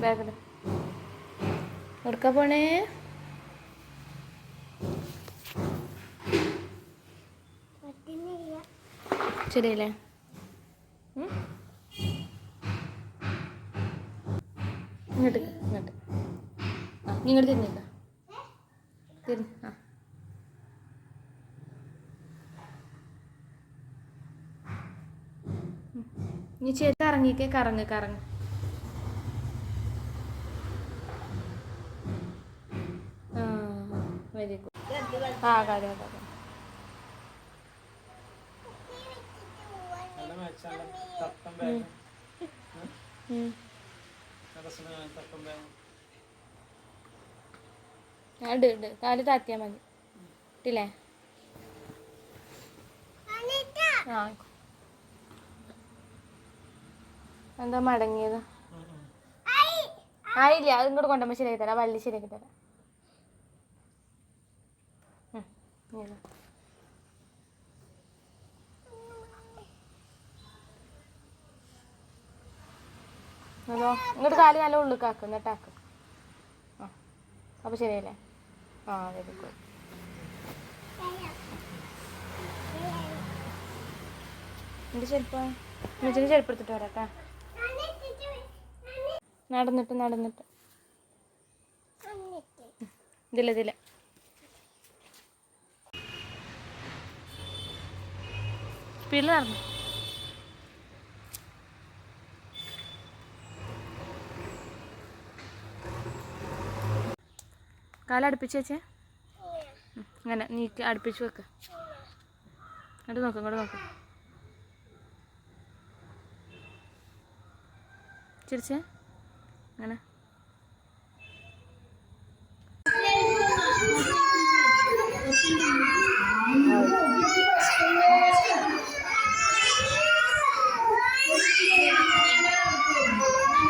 ബാഗിൽ എടുക്ക പോണേ? ശരിയല്ലേ? ഇങ്ങോട്ട് ഇങ്ങോട്ട്. ആ നീ ഇങ്ങോട്ട് തിരിഞ്ഞേക്ക തിരി ആ. നീ ചേച്ചി ഇറങ്ങിക്കേ കറങ്ങ് കറങ്ങ് ആ വെരി ഗുഡ് ആ കാര്യം കാര്യം നല്ല മാച്ചാണ് തപ്പൻ ബാഗ് ഉം. രസമാണ് തപ്പൻ ആ ഇട് ഇട്. കാൽ താത്തിയാ മതി. ഇട്ടില്ലേ? ആ എന്താ മടങ്ങിയത്? ആയില്ല അത് ഇങ്ങോട്ട് കൊണ്ടുപോകുമ്പോ ശരിയാക്കി തരാം. വള്ളി ശരിയാക്കി തരാം. ഇങ്ങനെ. അതോ ഇങ്ങോട്ട് കാലി നല്ല ഉള്ളിക്കാക്ക് എന്നിട്ടാക്ക് ആ അപ്പോൾ ശരിയല്ലേ? ആ അതെ എന്റെ ചെരുപ്പ്? ഉമ്മച്ചിന്റെ ചെരുപ്പ് എടുത്തിട്ട് വരാട്ടാ. നടന്നിട്ട് നടന്നിട്ട്. ഇതില്ല ഇതില്ല സ്പീഡിൽ നടന്നു കാലടുപ്പിച്ച് വെച്ചേ. അങ്ങനെ നീക്കി അടുപ്പിച്ച് വെക്ക്. അങ്ങോട്ട് നോക്ക് ഇങ്ങോട്ട് നോക്ക്. ചിരിച്ചേ? അങ്ങനെ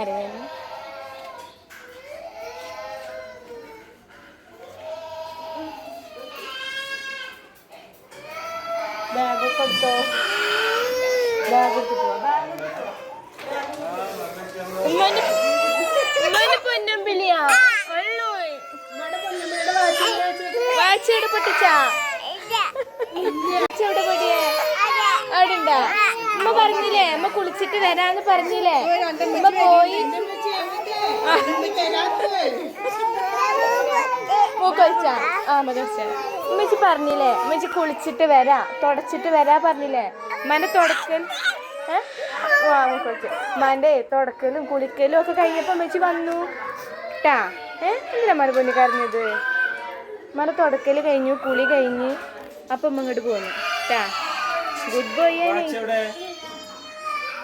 അറിയാമോ ബാഗ് കൊടുത്തോ ബാഗ് എടുത്തിട്ടോ? ഉമ്മാന്റെ പൊന്നമ്പിളിയാ വാച്ചിയുടെ പൊട്ടിച്ചാ? വാച്ചിയുടെ പൊടിയേ അവിടെ ഉണ്ടാ ഉമ്മ പറഞ്ഞില്ലേ? അമ്മ കുളിച്ചിട്ട് വരാന്ന് പറഞ്ഞില്ലേ? അമ്മ പോയി. ഉമ്മച്ചി പറഞ്ഞില്ലേ? ഉമ്മച്ചി കുളിച്ചിട്ട് വരാ. തുടച്ചിട്ട് വരാ പറഞ്ഞില്ലേ? മന തുടക്കൽ ഏ? ആ മൂക്കൊഴിച്ച് തുടക്കലും കുളിക്കലും ഒക്കെ കഴിഞ്ഞപ്പോൾ ഉമ്മച്ചി വന്നു. ട്ടാ. ഏഹ് എന്തിനാ മന പൊന്നി കരഞ്ഞത്? മന തുടക്കൽ കഴിഞ്ഞു കുളി കഴിഞ്ഞ്. അപ്പം ഇങ്ങോട്ട് പോന്നു. ട്ടാ. ഗുഡ് ബോയ് എവിടെ?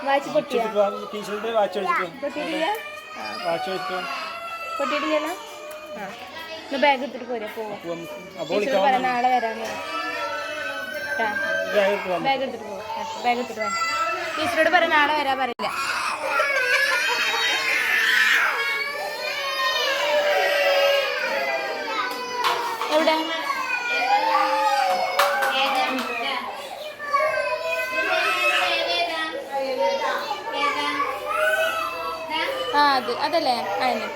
വാച്ച് പൊട്ടിയാ? ടീച്ചറിന്റെ വാച്ച് പൊട്ടിയിട്ടില്ല? വാച്ച് അടിച്ചിട്ടോ പൊട്ടിയിട്ടില്ലല്ലോ? ആ. ബാഗ് എടുത്തിട്ട് പോരെ പോവാം പറയാം നാളെ വരാന്ന്. ബാഗ് എടുത്തിട്ട് പോകും ബാഗ് എടുത്തിട്ട് പോവാം ടീച്ചറോട് പറയാം നാളെ വരാൻ പറയില്ല. എവിടെ? ആ അത് അതല്ലേ? അതിന്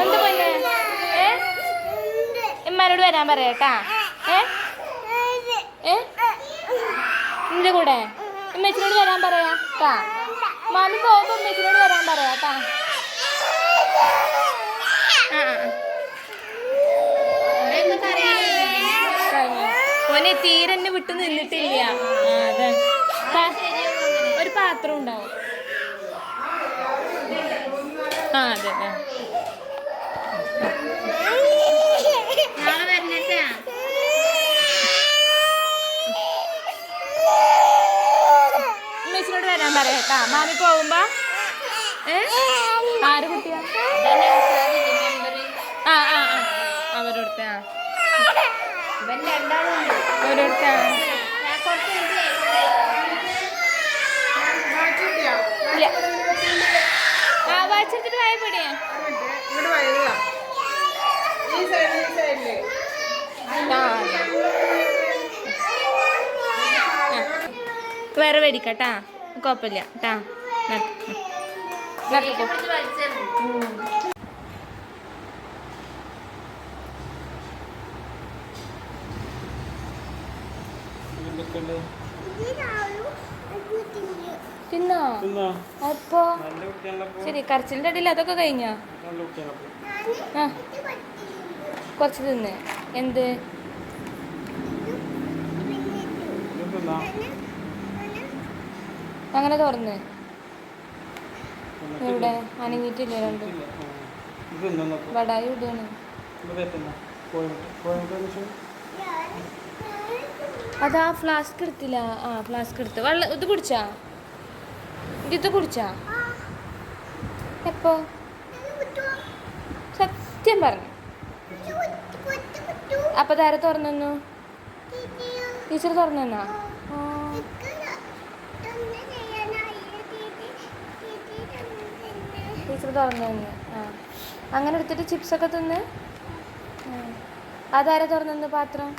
ഉണ്ട് പൊന്നെ. ഏ? ഇമ്മാനോട് വരാൻ പറയാട്ടാ ഏ? ഏ? നിന്റെ കൂടെ. ഉമ്മച്ചിനോട് വരാൻ പറയാ ട്ടാ മാമി പോകുമ്പോ ഉമ്മച്ചിനോട് വരാൻ പറയാ ട്ടാ ആ ആ, ആ. കഴിഞ്ഞോ? ഓനെ തീരെ വിട്ടു നിന്നിട്ടില്ല. ഒരു പാത്രം ഉണ്ടാവും. അതെ നാളെ വരണട്ടാ ഉമ്മച്ചിനോട് വരാൻ പറയാം കേട്ടാ. മാമി പോകുമ്പോ ഏ? ആര് കുട്ടിയാ? ആ ആ ആ. അവരോടുത്ത അവരോടുത്ത ഇല്ല. പൊടിയാ. ആ. വേറെ മേടിക്കട്ടാ കുഴപ്പമില്ല. ട്ടാ. നടക്കോ എന്തൊക്കെയുണ്ട് തിന്നോ? അപ്പോ? ശരി കരച്ചിലിന്റെ ഇടയിൽ അതൊക്കെ കഴിഞ്ഞോ? ആ. കുറച്ച് തിന്ന്. എന്ത്? അങ്ങനെ തുറന്ന്. ഇവിടെ അനങ്ങിയിട്ടില്ല രണ്ട്. വടായി ഇടുകയാണ് അതാ ഫ്ലാസ്ക് എടുത്തില്ല. ആ ഫ്ലാസ്ക് എടുത്ത്. വെള്ളം ഇത് കുടിച്ചാ? ഇത് കുടിച്ചാ? എപ്പോ? സത്യം പറഞ്ഞു. അപ്പൊ താര തുറന്നു ടീച്ചർ തുറന്നു. ടീച്ചർ തുറന്നു തന്നു. ആ. അങ്ങനെ എടുത്തിട്ട് ചിപ്സൊക്കെ തിന്ന്. അതാരാ തുറന്നു പാത്രം?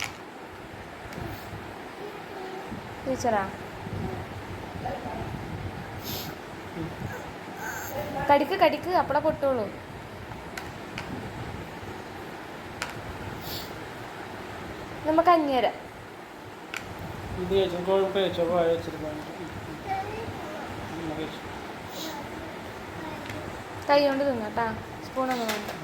ടീച്ചറാ? കടിക്ക് കടിക്ക് അപ്പളെ പൊട്ടുള്ളൂ. നമുക്ക് അഞ്ഞര. ഇത് കോഴിമുട്ട വാഴ. കൈ കൊണ്ട് തിന്നാട്ടാ സ്പൂണൊന്നും വേണ്ട.